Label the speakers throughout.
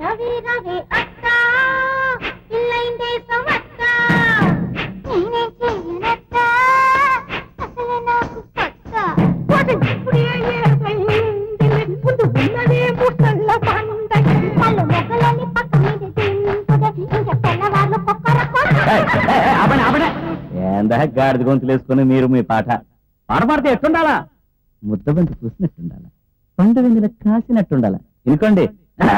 Speaker 1: రవి రవి అక్క సమక్క. నేనే చేయనక్క అసలు నాకు పక్క. ముందు ఉన్నదే ముసళ్ళ పండగ పళ్ళు మొక్కలని పక్క మీద దింపుదే ఇంకా తెల్లవాళ్ళు కొక్కర
Speaker 2: ఆపడే ఆపడే. ఏందా గాడిద గొంతులు వేసుకుని మీరు మీ పాట? పాట పాడితే ఎట్టుండాలా? ముద్ద బంతి చూసినట్టుండాలా పండు వెందుల కాసినట్టుండాలా? ఇంకోండి ఆ.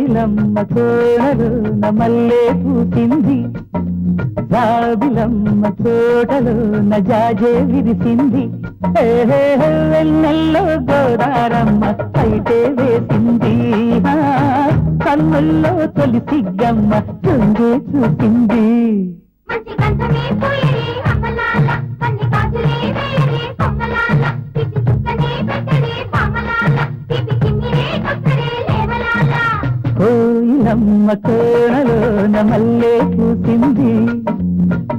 Speaker 2: ఆ. ఆ. కోయిలమ్మ పూసింది జాబిలమ్మ తోటలోన జాజే విరిసింది ఏహే వెన్నెల్లో గోదారమ్మ అయితే వేసింది కన్నుల్లో తొలి సిగ్గమ్మ తుంగే చూసింది కోయిలమ్మ కోణలోన మల్లె పూసింది.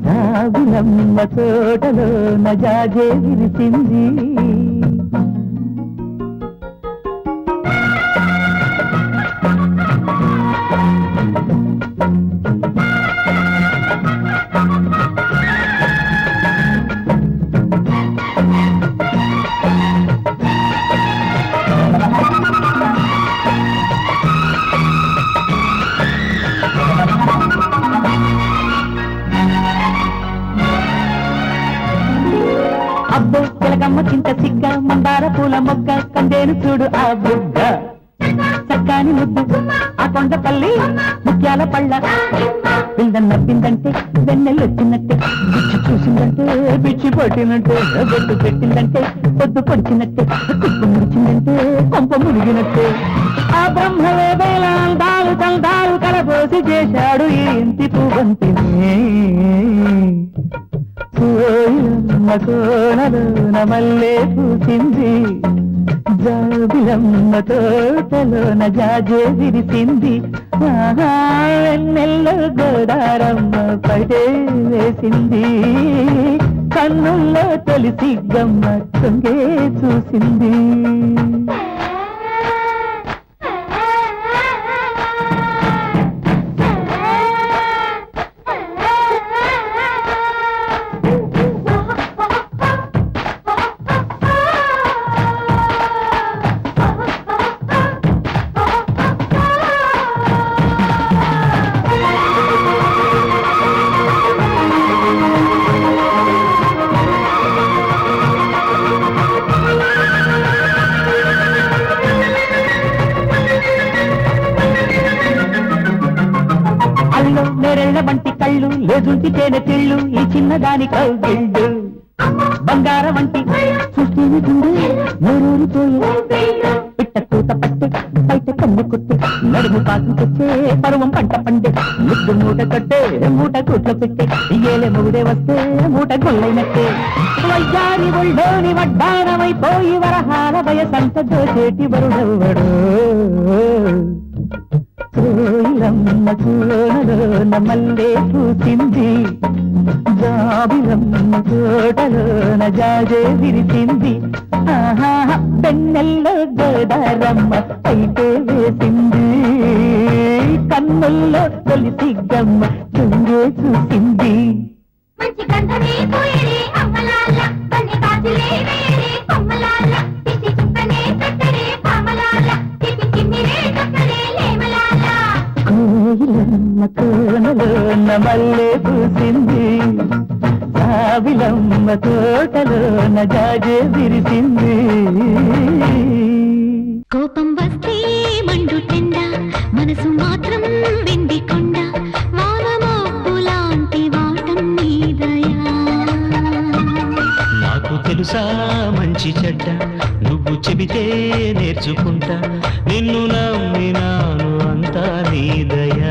Speaker 2: జాబిలమ్మ తోటలోన జాజే విరిసింది. తిలకమ్మ చింత సిగ్గ మందార పూల మొగ్గ కందేను చూడు ఆ బుగ్గ. చక్కాని ముద్దు ఆ కొండపల్లి ముత్యాల పళ్ళ. పిందన్న పిందంటే వెన్నెలు వచ్చినట్టే బిచ్చి చూసిందంటే బిచ్చి పట్టినట్టే బొట్టు పెట్టిందంటే పొద్దు పొడిచినట్టే కుప్పు ముడిచిందంటే కొంప మునిగినట్టే ఆ బ్రహ్మవే వేల అందాలు చందాలు కలబోసి చేశాడు ఈ ఇంటి పువ్వంతిని. కోయిలమ్మ కోణలోన చూసింది పూసింది జాబిలమ్మ తోటలోన జాజే విరిసింది. ఆహా, గోడారమ్మ పడే వేసింది. కన్నుల్లో తొలి సిగ్గమ్మ తొంగే చూసింది. వంటి కళ్ళు లేజుంటి తెళ్ళు ఈ చిన్నదాని కౌగిళ్ళు. బంగార వంటి సృష్టిని చూడు నూరూరిపోయే పిట్ట కూత పట్టే బయట కన్ను కొట్టే. నడుము పాకు తెచ్చే పరువం పంట పండే. ముద్దు మూట కట్టే మూట కూట్లో పెట్టే. ఏలే మొగుడే వస్తే మూట గొల్లైనట్టే వయ్యారి ఒళ్ళోని వడ్డానమైపోయి వరహాల వయసంత దోచేటి బరుడెవ్వడు కోలమ్మ కోడలోన మల్లే పూసింది జాబిలమ్మ కోడలోన జాజే విరిసింది ఆహా పెన్నెల్లో గోదారమ్మ అయితే వేసింది. కన్నుల్లో తొలి సిగ్గమ్మ తుంగే చూసింది.
Speaker 1: మంచి కంటనే పోయరే అమ్మలాల కన్ని కాజులే
Speaker 2: మల్లె పూసింది. జాబిలమ్మ తోటలోన జాజే విరిసింది.
Speaker 1: కోపం వస్తే మండు టెండ మనసు మాత్రం వెండి కొండ.
Speaker 3: నాకు తెలుసా మంచి చెడ్డ నువ్వు చెబితే నేర్చుకుంటా. నిన్ను నమ్మినాను అంతా నీదయ.